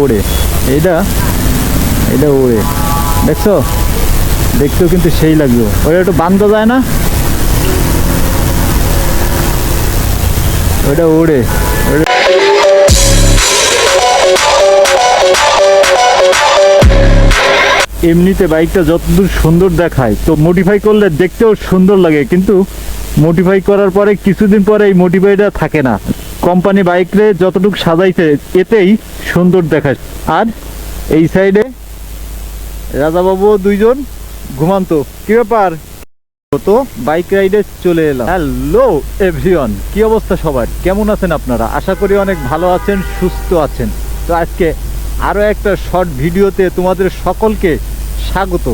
ওড়ে এইটা এটা ওড়ে দেখছ? দেখতেও কিন্তু সেই ওটা একটু যায় না? ওটা ওড়ে এমনিতে বাইকটা যতদূর সুন্দর দেখায়, তো মডিফাই করলে দেখতেও সুন্দর লাগে, কিন্তু মডিফাই করার পরে কিছুদিন পরে এই মডিফাইটা থাকে না। কোম্পানি বাইকরে যতটুকু সাজাইছে, এতেই সুন্দর দেখায়। আর এই সাইডে রাজাবাবু দুইজন ঘুমান্ত। কি ব্যাপার? তো বাইক রাইডে চলে এলাম। হ্যালো, এভরিওয়ান, কি অবস্থা সবার? কেমন আছেন আপনারা? আশা করি অনেক ভালো আছেন, সুস্থ আছেন। তো আজকে আরও একটা শর্ট ভিডিওতে তোমাদের সকলকে স্বাগত।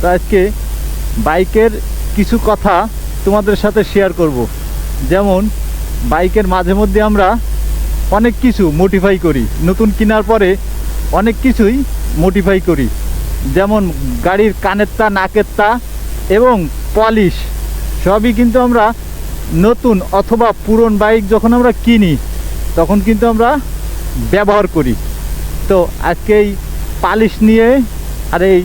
তো আজকে বাইকের কিছু কথা তোমাদের সাথে শেয়ার করব। যেমন বাইকের মাঝে মধ্যে আমরা অনেক কিছু মডিফাই করি। নতুন কেনার পরে অনেক কিছুই মডিফাই করি। যেমন গাড়ির কানের তা, নাকের তা এবং পলিশ সবই কিন্তু আমরা নতুন অথবা পুরন বাইক যখন আমরা কিনি, তখন কিন্তু আমরা ব্যবহার করি। তো আজকে এই পালিশ নিয়ে আর এই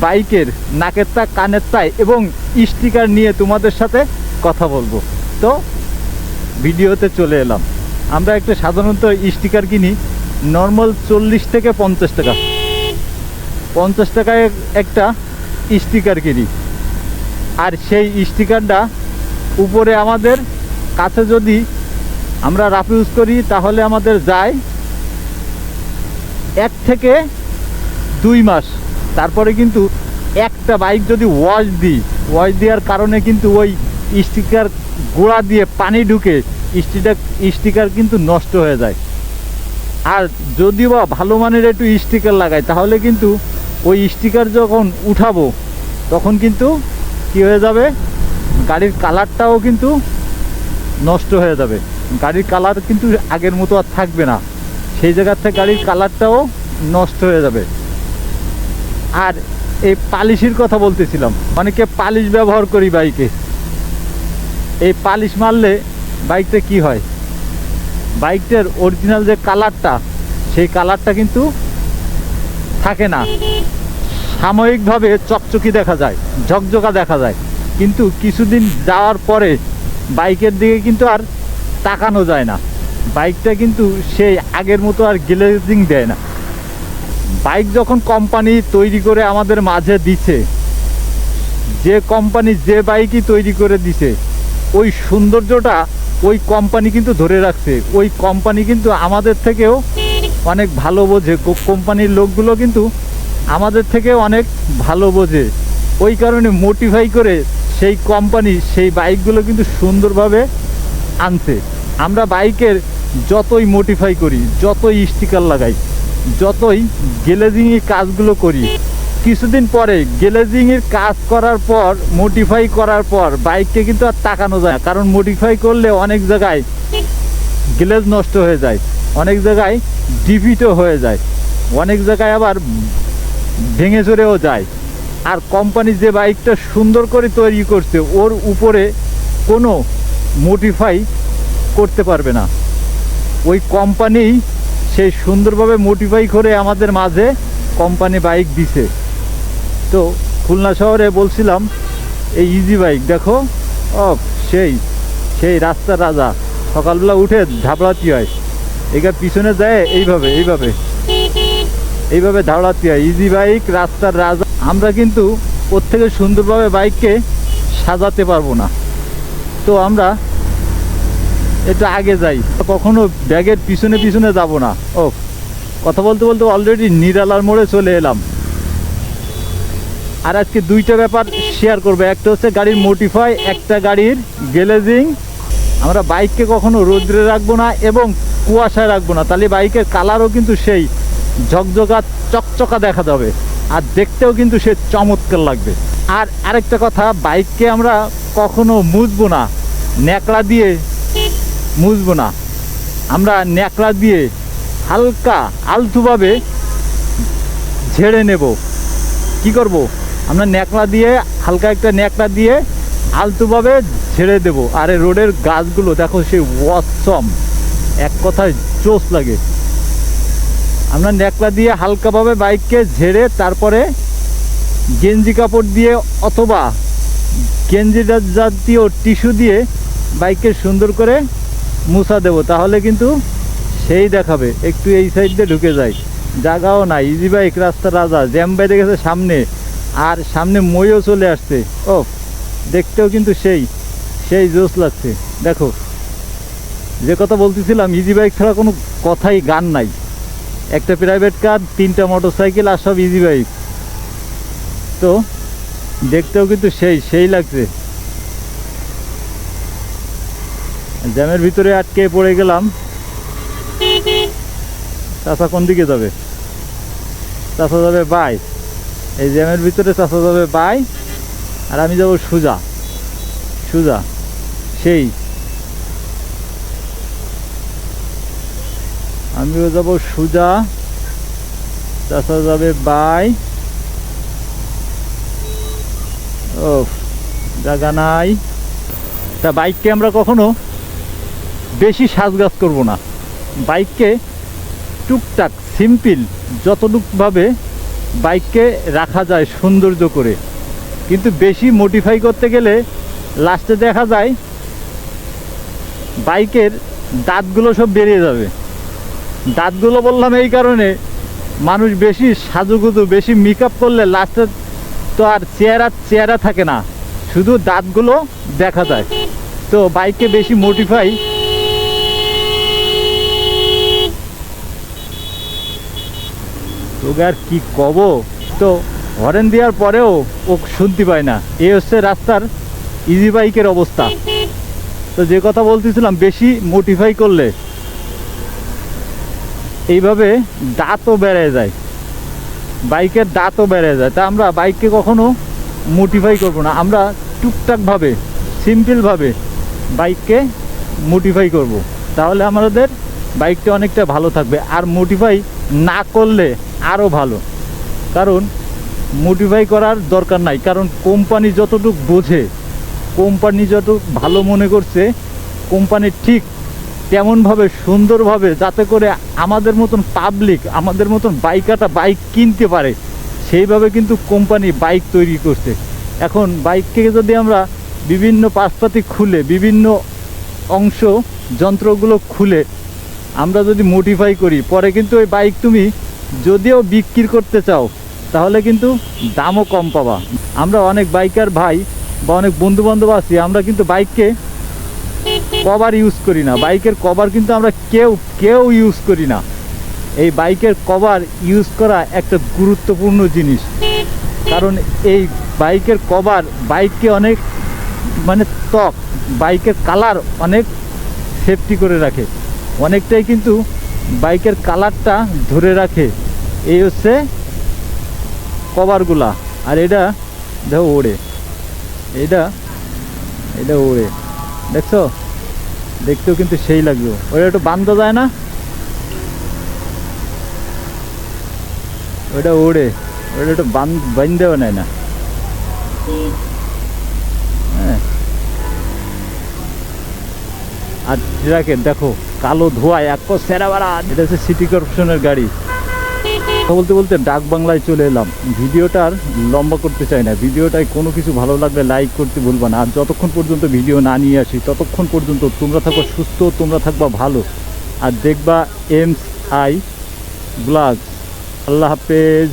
বাইকের নাকের তা, কানের তাই এবং স্টিকার নিয়ে তোমাদের সাথে কথা বলব। তো ভিডিওতে চলে এলাম। আমরা একটা সাধারণত স্টিকার কিনি, নর্মাল চল্লিশ থেকে পঞ্চাশ টাকা। পঞ্চাশ টাকায় একটা স্টিকার কিনি। আর সেই স্টিকারটা উপরে আমাদের কাছে যদি আমরা রাফ ইউজ করি, তাহলে আমাদের যায় এক থেকে দুই মাস। তারপরে কিন্তু একটা বাইক যদি ওয়াশ দিই, ওয়াশ দেওয়ার কারণে কিন্তু ওই স্টিকার গোড়া দিয়ে পানি ঢুকে স্টিকার স্টিকার কিন্তু নষ্ট হয়ে যায়। আর যদি বা ভালো মানের একটু স্টিকার লাগাই, তাহলে কিন্তু ওই স্টিকার যখন উঠাবো, তখন কিন্তু কি হয়ে যাবে? গাড়ির কালারটাও কিন্তু নষ্ট হয়ে যাবে। গাড়ির কালার কিন্তু আগের মতো আর থাকবে না। সেই জায়গার থেকে গাড়ির কালারটাও নষ্ট হয়ে যাবে। আর এই পালিশের কথা বলতেছিলাম। অনেকে পালিশ ব্যবহার করি বাইকে। এই পালিশ মারলে বাইকটা কি হয়? বাইকটার অরিজিনাল যে কালারটা, সেই কালারটা কিন্তু থাকে না। সাময়িকভাবে চকচকি দেখা যায়, ঝকঝকা দেখা যায়। কিন্তু কিছুদিন যাওয়ার পরে বাইকের দিকে কিন্তু আর তাকানো যায় না। বাইকটা কিন্তু সেই আগের মতো আর গ্লেজিং দেয় না। বাইক যখন কোম্পানি তৈরি করে আমাদের মাঝে দিছে, যে কোম্পানি যে বাইকই তৈরি করে দিছে ওই সৌন্দর্যটা ওই কোম্পানি কিন্তু ধরে রাখছে। ওই কোম্পানি কিন্তু আমাদের থেকেও অনেক ভালো বোঝে। কোম্পানির লোকগুলো কিন্তু আমাদের থেকে অনেক ভালো বোঝে। ওই কারণে মোটিফাই করে সেই কোম্পানি সেই বাইকগুলো কিন্তু সুন্দরভাবে আনছে। আমরা বাইকের যতই মোটিফাই করি, যতই স্টিকার লাগাই, যতই গ্লেজিংয়ের কাজগুলো করি কিছুদিন পরে গ্লেজিংয়ের কাজ করার পর মডিফাই করার পর বাইককে কিন্তু আর তাকানো যায় না। কারণ মডিফাই করলে অনেক জায়গায় গ্লেজ নষ্ট হয়ে যায়, অনেক জায়গায় ডিফিটও হয়ে যায়, অনেক জায়গায় আবার ভেঙে চড়েও যায়। আর কোম্পানি যে বাইকটা সুন্দর করে তৈরি করছে, ওর উপরে কোনো মোটিফাই করতে পারবে না। ওই কোম্পানি সেই সুন্দরভাবে মোটিফাই করে আমাদের মাঝে কোম্পানি বাইক দিছে। তো খুলনা শহরে বলছিলাম, এই ইজি বাইক দেখো। ও সেই সেই রাস্তার রাজা। সকালবেলা উঠে ধাবড়াতি হয়। এখানে পিছনে যায়, এইভাবে এইভাবে। এইভাবে ধাওড়াতে হয়। ইজি বাইক রাস্তার রাজা। আমরা কিন্তু ওর থেকে সুন্দরভাবে বাইককে সাজাতে পারব না। তো আমরা এটা আগে যাই। কখনো ব্যাগের পিছনে পিছনে যাব না। ও কথা বলতে বলতে অলরেডি নিরালার মোড়ে চলে এলাম। আর আজকে দুইটা ব্যাপার শেয়ার করব। একটা হচ্ছে গাড়ির মোটিফাই একটা গাড়ির গ্লেজিং আমরা বাইককে কখনো রোদ্রে রাখব না এবং কুয়াশায় রাখব না। তাহলে বাইকের কালারও কিন্তু সেই ঝকঝকা চকচকা দেখা যাবে। আর দেখতেও কিন্তু সে চমৎকার লাগবে। আর আরেকটা কথা বাইককে আমরা কখনো মুছবো না। ন্যাকড়া দিয়ে মুছবো না। আমরা ন্যাকড়া দিয়ে হালকা, আলতুভাবে ঝেড়ে নেব। কি করব? আমরা ন্যাকড়া দিয়ে, হালকা একটা ন্যাকড়া দিয়ে আলতুভাবে ছেড়ে দেব। আর এই রোডের গাছগুলো, দেখো সেই ওয়াসম। এক কথায় জোস লাগে। আমরা ন্যাকলা দিয়ে হালকাভাবে বাইককে ঝেড়ে, তারপরে গেঞ্জি কাপড় দিয়ে অথবা গেঞ্জি জাতীয় টিস্যু দিয়ে বাইককে সুন্দর করে মুছা দেব। তাহলে কিন্তু সেই দেখাবে। একটু এই সাইড দিয়ে ঢুকে যায়। জায়গাও নাই। ইজি বাইক রাস্তা রাজা। জ্যাম বাইরে গেছে সামনে। আর সামনে মইও চলে আসছে। ও, দেখতেও কিন্তু সেই সেই জোশ লাগছে। দেখো, যে কথা বলতেছিলাম ইজি বাইক ছাড়া কোনো কথাই গান নাই। একটা প্রাইভেট কার তিনটা মোটর সাইকেল আর সব ইজি বাইক তো, দেখতেও কিন্তু সেই সেই লাগছে। জ্যামের ভিতরে আটকে পড়ে গেলাম। চাষা কোন দিকে যাবে? চাষা যাবে বাই। এই জ্যামের ভিতরে চাষা যাবে বাই, আর আমি যাব সুজা। সুজা, সেই। আমিও যাব সুজা চাষা যাবে বাই। ও জায়গা নাই। তা বাইককে আমরা কখনো বেশি সাজগাজ করব না। বাইককে টুকটাক, সিম্পল যতটুকভাবে বাইককে রাখা যায় সৌন্দর্য করে। কিন্তু বেশি মডিফাই করতে গেলে লাস্টে দেখা যায় বাইকের দাঁতগুলো সব বেরিয়ে যাবে। দাঁতগুলো বললাম এই কারণে মানুষ বেশি সাজুগুজু, বেশি মেকআপ করলে লাস্টে তো আর চেহারা চেহারা থাকে না। শুধু দাঁতগুলো দেখা যায়। তো বাইককে বেশি মডিফাই তোকে আর কি কব? তো হরেন দেওয়ার পরেও ও শুনতে পায় না। এ হচ্ছে রাস্তার ইজি বাইকের অবস্থা। তো যে কথা বলতেছিলাম, বেশি মডিফাই করলে এইভাবে দাঁতও বেড়ে যায়। বাইকের দাঁতও বেড়ে যায়। তা আমরা বাইককে কখনো মোটিফাই করব না। আমরা টুকটাকভাবে সিম্পলভাবে বাইককে মোটিফাই করব। তাহলে আমাদের বাইকটা অনেকটা ভালো থাকবে। আর মোটিফাই না করলে আরও ভালো। কারণ মোটিফাই করার দরকার নাই। কারণ কোম্পানি যতটুক বোঝে কোম্পানি যতটুক ভালো মনে করছে কোম্পানি ঠিক তেমনভাবে, সুন্দরভাবে যাতে করে আমাদের মতন পাবলিক আমাদের মতন বাইকাটা বাইক কিনতে পারে, সেইভাবে কিন্তু কোম্পানি বাইক তৈরি করছে। এখন বাইককে যদি আমরা বিভিন্ন পাশপাতি খুলে, বিভিন্ন অংশ, যন্ত্রগুলো খুলে আমরা যদি মডিফাই করি, পরে কিন্তু ওই বাইক তুমি যদিও বিক্রি করতে চাও, তাহলে কিন্তু দামও কম পাবা। আমরা অনেক বাইকার ভাই বা অনেক বন্ধু বান্ধব আছি, আমরা কিন্তু বাইককে কভার ইউজ করি না। বাইকের কভার কিন্তু আমরা কেউ কেউ ইউজ করি না। এই বাইকের কভার ইউজ করা একটা গুরুত্বপূর্ণ জিনিস। কারণ এই বাইকের কভার বাইককে অনেক মানে ত্বক বাইকের কালার অনেক সেফটি করে রাখে। অনেকটাই কিন্তু বাইকের কালারটা ধরে রাখে। এই হচ্ছে কভারগুলা। আর এটা দেখো ওড়ে। এটা এটা ওড়ে। দেখছ? দেখতেও কিন্তু সেই লাগবে। ওটা একটু বান্ধা যায় না? ওটা ওড়ে। ওটা একটু বান বান্ধেও নেয় না। হ্যাঁ। আর ট্রাকের দেখো। কালো ধোঁয়ায় এক সেরা বাড়া এটা হচ্ছে সিটি কর্পোরেশনের গাড়ি। বলতে বলতে ডাক বাংলায় চলে এলাম। ভিডিওটার লম্বা করতে চাই না। ভিডিওটায় কোনো কিছু ভালো লাগলে লাইক করতে ভুলবা না। আর যতক্ষণ পর্যন্ত ভিডিও না নিয়ে আসি, ততক্ষণ পর্যন্ত তোমরা থাকবা সুস্থ, তোমরা থাকবা ভালো। আর দেখবা এমস আই ব্লগ আল্লাহ হাফেজ।